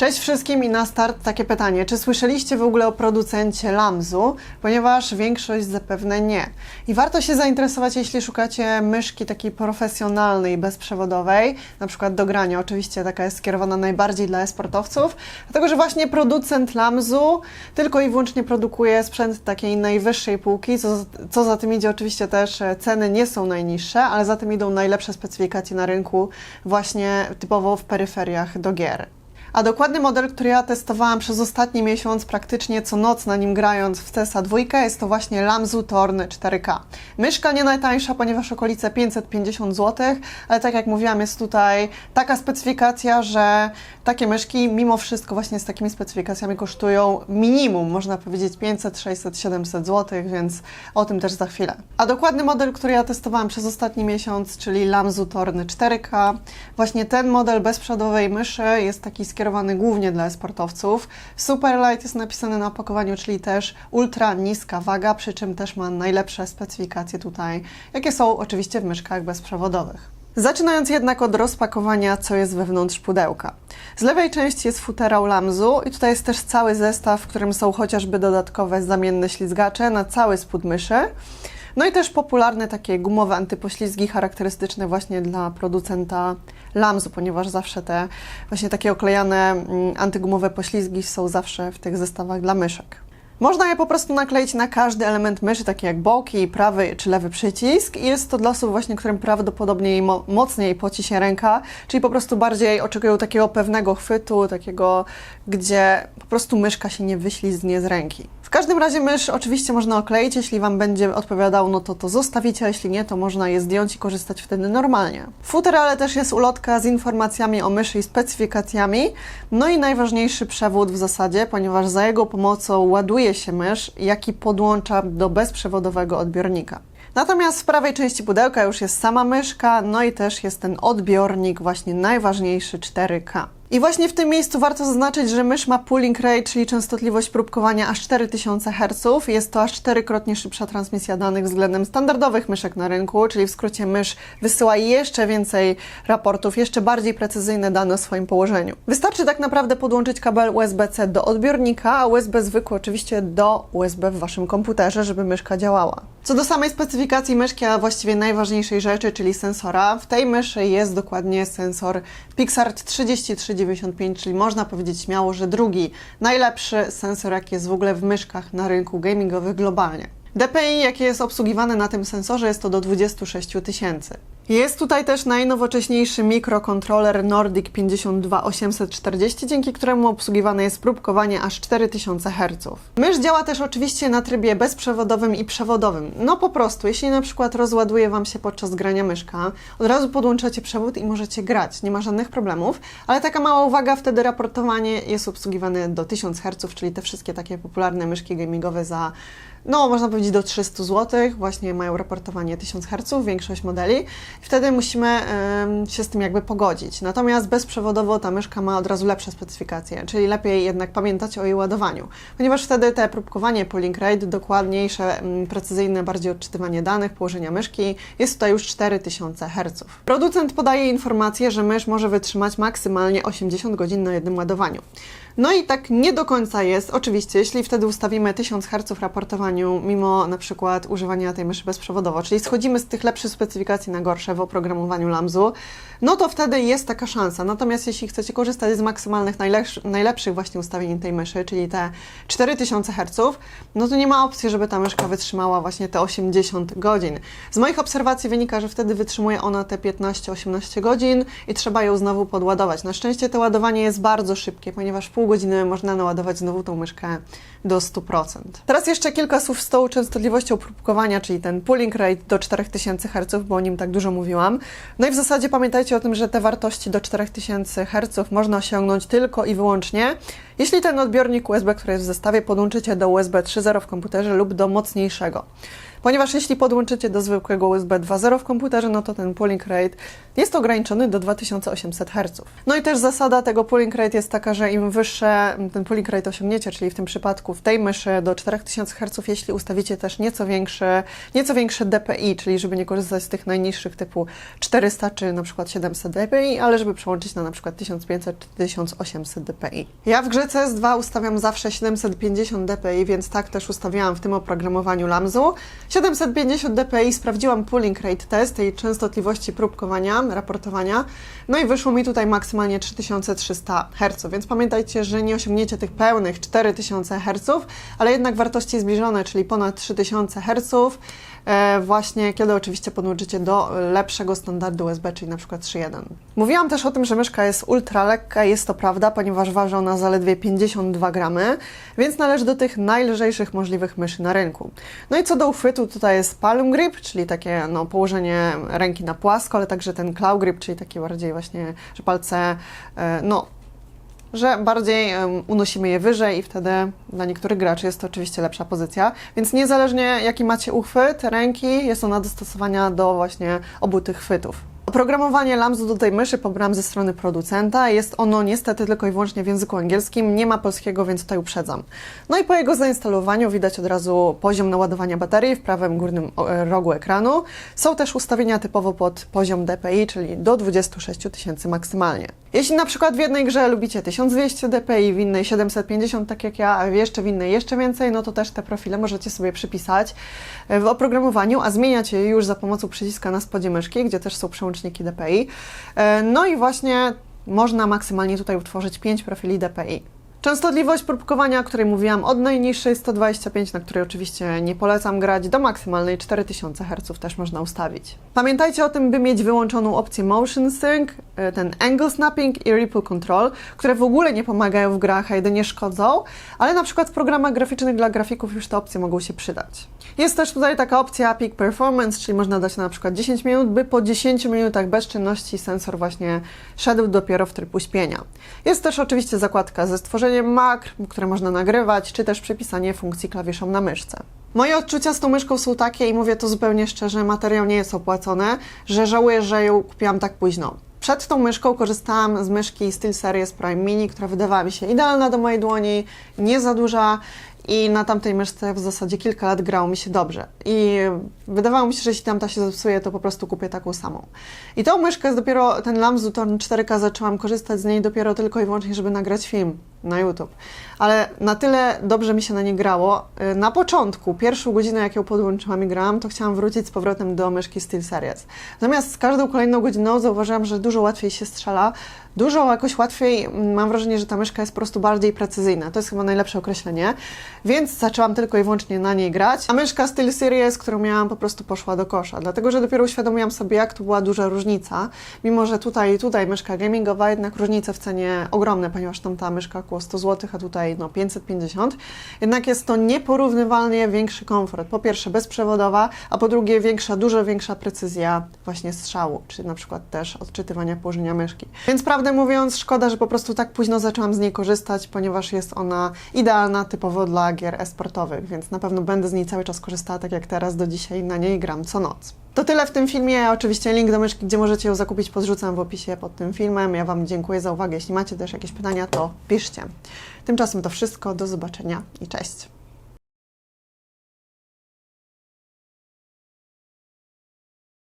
Cześć wszystkim i na start takie pytanie. Czy słyszeliście w ogóle o producencie Lamzu? Ponieważ większość zapewne nie. I warto się zainteresować, jeśli szukacie myszki takiej profesjonalnej, bezprzewodowej, na przykład do grania. Oczywiście taka jest skierowana najbardziej dla e-sportowców, dlatego że właśnie producent Lamzu tylko i wyłącznie produkuje sprzęt takiej najwyższej półki, co, co za tym idzie oczywiście też e, ceny nie są najniższe, ale za tym idą najlepsze specyfikacje na rynku właśnie typowo w peryferiach do gier. A dokładny model, który ja testowałam przez ostatni miesiąc, praktycznie co noc na nim grając w CESa 2, jest to właśnie Lamzu Torn 4K. Myszka nie najtańsza, ponieważ okolice 550 zł, ale tak jak mówiłam, jest tutaj taka specyfikacja, że takie myszki mimo wszystko właśnie z takimi specyfikacjami kosztują minimum, można powiedzieć 500, 600, 700 zł, więc o tym też za chwilę. A dokładny model, który ja testowałam przez ostatni miesiąc, czyli Lamzu Torn 4K, właśnie ten model bezprzewodowej myszy jest taki skierowany głównie dla sportowców. Superlight jest napisany na opakowaniu, czyli też ultra niska waga, przy czym też ma najlepsze specyfikacje tutaj, jakie są oczywiście w myszkach bezprzewodowych. Zaczynając jednak od rozpakowania, co jest wewnątrz pudełka. Z lewej części jest futerał Lamzu i tutaj jest też cały zestaw, w którym są chociażby dodatkowe zamienne ślizgacze na cały spód myszy. No i też popularne takie gumowe antypoślizgi charakterystyczne właśnie dla producenta Lamzu, ponieważ zawsze te właśnie takie oklejane mm, antygumowe poślizgi są zawsze w tych zestawach dla myszek. Można je po prostu nakleić na każdy element myszy, takie jak boki, prawy czy lewy przycisk i jest to dla osób właśnie, którym prawdopodobnie mo mocniej poci się ręka, czyli po prostu bardziej oczekują takiego pewnego chwytu, takiego, gdzie po prostu myszka się nie wyślizgnie z ręki. W każdym razie mysz oczywiście można okleić, jeśli Wam będzie odpowiadał, no to to zostawicie, a jeśli nie, to można je zdjąć i korzystać wtedy normalnie. W futerale też jest ulotka z informacjami o myszy i specyfikacjami, no i najważniejszy przewód w zasadzie, ponieważ za jego pomocą ładuje się mysz, jaki podłącza do bezprzewodowego odbiornika. Natomiast w prawej części pudełka już jest sama myszka, no i też jest ten odbiornik, właśnie najważniejszy 4K. I właśnie w tym miejscu warto zaznaczyć, że mysz ma pooling rate, czyli częstotliwość próbkowania aż 4000 Hz. Jest to aż czterykrotnie szybsza transmisja danych względem standardowych myszek na rynku, czyli w skrócie mysz wysyła jeszcze więcej raportów, jeszcze bardziej precyzyjne dane o swoim położeniu. Wystarczy tak naprawdę podłączyć kabel USB-C do odbiornika, a USB zwykły oczywiście do USB w Waszym komputerze, żeby myszka działała. Co do samej specyfikacji myszki, a właściwie najważniejszej rzeczy, czyli sensora, w tej myszy jest dokładnie sensor Pixart 3395, czyli można powiedzieć śmiało, że drugi najlepszy sensor, jaki jest w ogóle w myszkach na rynku gamingowych globalnie. DPI, jakie jest obsługiwane na tym sensorze, jest to do 26 tysięcy. Jest tutaj też najnowocześniejszy mikrokontroler Nordic 52840, dzięki któremu obsługiwane jest próbkowanie aż 4000 Hz. Mysz działa też oczywiście na trybie bezprzewodowym i przewodowym. No po prostu, jeśli na przykład rozładuje Wam się podczas grania myszka, od razu podłączacie przewód i możecie grać, nie ma żadnych problemów, ale taka mała uwaga, wtedy raportowanie jest obsługiwane do 1000 Hz, czyli te wszystkie takie popularne myszki gamingowe za no można powiedzieć do 300 zł, właśnie mają raportowanie 1000 Hz, większość modeli. Wtedy musimy się z tym jakby pogodzić. Natomiast bezprzewodowo ta myszka ma od razu lepsze specyfikacje, czyli lepiej jednak pamiętać o jej ładowaniu, ponieważ wtedy te próbkowanie polling rate, dokładniejsze, precyzyjne, bardziej odczytywanie danych, położenia myszki jest tutaj już 4000 Hz. Producent podaje informację, że mysz może wytrzymać maksymalnie 80 godzin na jednym ładowaniu. No i tak nie do końca jest. Oczywiście, jeśli wtedy ustawimy 1000 Hz w raportowaniu, mimo na przykład używania tej myszy bezprzewodowo, czyli schodzimy z tych lepszych specyfikacji na gorsze w oprogramowaniu Lamzu, no to wtedy jest taka szansa. Natomiast jeśli chcecie korzystać z maksymalnych, najlepszych, właśnie ustawień tej myszy, czyli te 4000 Hz, no to nie ma opcji, żeby ta myszka wytrzymała właśnie te 80 godzin. Z moich obserwacji wynika, że wtedy wytrzymuje ona te 15-18 godzin i trzeba ją znowu podładować. Na szczęście to ładowanie jest bardzo szybkie, ponieważ pół godziny można naładować znowu tą myszkę do 100%. Teraz jeszcze kilka słów z tą częstotliwością próbkowania, czyli ten pooling rate do 4000 Hz, bo o nim tak dużo mówiłam. No i w zasadzie pamiętajcie o tym, że te wartości do 4000 Hz można osiągnąć tylko i wyłącznie, jeśli ten odbiornik USB, który jest w zestawie, podłączycie do USB 3.0 w komputerze lub do mocniejszego. Ponieważ jeśli podłączycie do zwykłego USB 2.0 w komputerze, no to ten pooling rate jest ograniczony do 2800 Hz. No i też zasada tego pooling rate jest taka, że im wyższe ten pooling rate osiągniecie, czyli w tym przypadku w tej myszy do 4000 Hz, jeśli ustawicie też nieco większe, nieco większe DPI, czyli żeby nie korzystać z tych najniższych typu 400 czy na przykład 700 dpi, ale żeby przełączyć na na przykład 1500 czy 1800 dpi. Ja w grze CS2 ustawiam zawsze 750 dpi, więc tak też ustawiałam w tym oprogramowaniu LAMZu. 750 dpi sprawdziłam pooling rate test tej częstotliwości próbkowania, raportowania, no i wyszło mi tutaj maksymalnie 3300 Hz, więc pamiętajcie, że nie osiągniecie tych pełnych 4000 Hz, ale jednak wartości zbliżone, czyli ponad 3000 Hz, właśnie kiedy oczywiście podłączycie do lepszego standardu USB, czyli na przykład 3.1. Mówiłam też o tym, że myszka jest ultra lekka, jest to prawda, ponieważ waży ona zaledwie 52 gramy, więc należy do tych najlżejszych możliwych myszy na rynku. No i co do uchwytu, tutaj jest palm grip, czyli takie no, położenie ręki na płasko, ale także ten claw grip, czyli taki bardziej właśnie, że palce, e, no że bardziej unosimy je wyżej i wtedy dla niektórych graczy jest to oczywiście lepsza pozycja. Więc niezależnie jaki macie uchwyt ręki, jest ona dostosowania do właśnie obu tych chwytów. Oprogramowanie LAMS do tej myszy pobrałam ze strony producenta. Jest ono niestety tylko i wyłącznie w języku angielskim, nie ma polskiego, więc tutaj uprzedzam. No i po jego zainstalowaniu widać od razu poziom naładowania baterii w prawym górnym e, rogu ekranu. Są też ustawienia typowo pod poziom DPI, czyli do 26 tysięcy maksymalnie. Jeśli na przykład w jednej grze lubicie 1200 dpi, w innej 750, tak jak ja, a jeszcze w innej jeszcze więcej, no to też te profile możecie sobie przypisać w oprogramowaniu, a zmieniać je już za pomocą przyciska na spodzie myszki, gdzie też są przełączniki DPI. E, No i właśnie można maksymalnie tutaj utworzyć 5 profili DPI. Częstotliwość próbkowania, o której mówiłam, od najniższej 125, na której oczywiście nie polecam grać, do maksymalnej 4000 Hz też można ustawić. Pamiętajcie o tym, by mieć wyłączoną opcję Motion Sync, y, ten Angle Snapping i Ripple Control, które w ogóle nie pomagają w grach, a jedynie szkodzą, ale na przykład w programach graficznych dla grafików już te opcje mogą się przydać. Jest też tutaj taka opcja Peak Performance, czyli można dać na przykład 10 minut, by po 10 minutach bez czynności sensor właśnie szedł dopiero w tryb uśpienia. Jest też oczywiście zakładka ze stworzeniem makr, które można nagrywać, czy też przypisanie funkcji klawiszom na myszce. Moje odczucia z tą myszką są takie i mówię to zupełnie szczerze, materiał nie jest opłacony, że żałuję, że ją kupiłam tak późno. Przed tą myszką korzystałam z myszki SteelSeries Prime Mini, która wydawała mi się idealna do mojej dłoni, nie za duża i na tamtej myszce w zasadzie kilka lat grało mi się dobrze. I wydawało mi się, że jeśli tamta się zepsuje, to po prostu kupię taką samą. I tą myszkę dopiero, ten Lamzuton 4K zaczęłam korzystać z niej dopiero tylko i wyłącznie, żeby nagrać film na YouTube. Ale na tyle dobrze mi się na nie grało. y, Na początku, pierwszą godzinę jak ją podłączyłam i grałam, to chciałam wrócić z powrotem do myszki SteelSeries. Natomiast z każdą kolejną godziną zauważyłam, że dużo łatwiej się strzela, dużo jakoś łatwiej, mm, mam wrażenie, że ta myszka jest po prostu bardziej precyzyjna. To jest chyba najlepsze określenie. Więc zaczęłam tylko i wyłącznie na niej grać. A myszka SteelSeries, którą miałam, po prostu poszła do kosza. Dlatego, że dopiero uświadomiłam sobie, jak tu była duża różnica. Mimo, że tutaj, tutaj myszka gamingowa, jednak różnice w cenie ogromne, ponieważ tam ta myszka około 100 zł, a tutaj no 550. Jednak jest to nieporównywalnie większy komfort. Po pierwsze bezprzewodowa, a po drugie większa, dużo większa precyzja właśnie strzału, czy na przykład też odczytywania położenia myszki. Więc prawdę mówiąc, szkoda, że po prostu tak późno zaczęłam z niej korzystać, ponieważ jest ona idealna typowo dla gier e-sportowych, więc na pewno będę z niej cały czas korzystała, tak jak teraz do dzisiaj na niej gram co noc. To tyle w tym filmie. Oczywiście link do myszki, gdzie możecie ją zakupić, podrzucam w opisie pod tym filmem. Ja Wam dziękuję za uwagę. Jeśli macie też jakieś pytania, to piszcie. Tymczasem to wszystko. Do zobaczenia i cześć.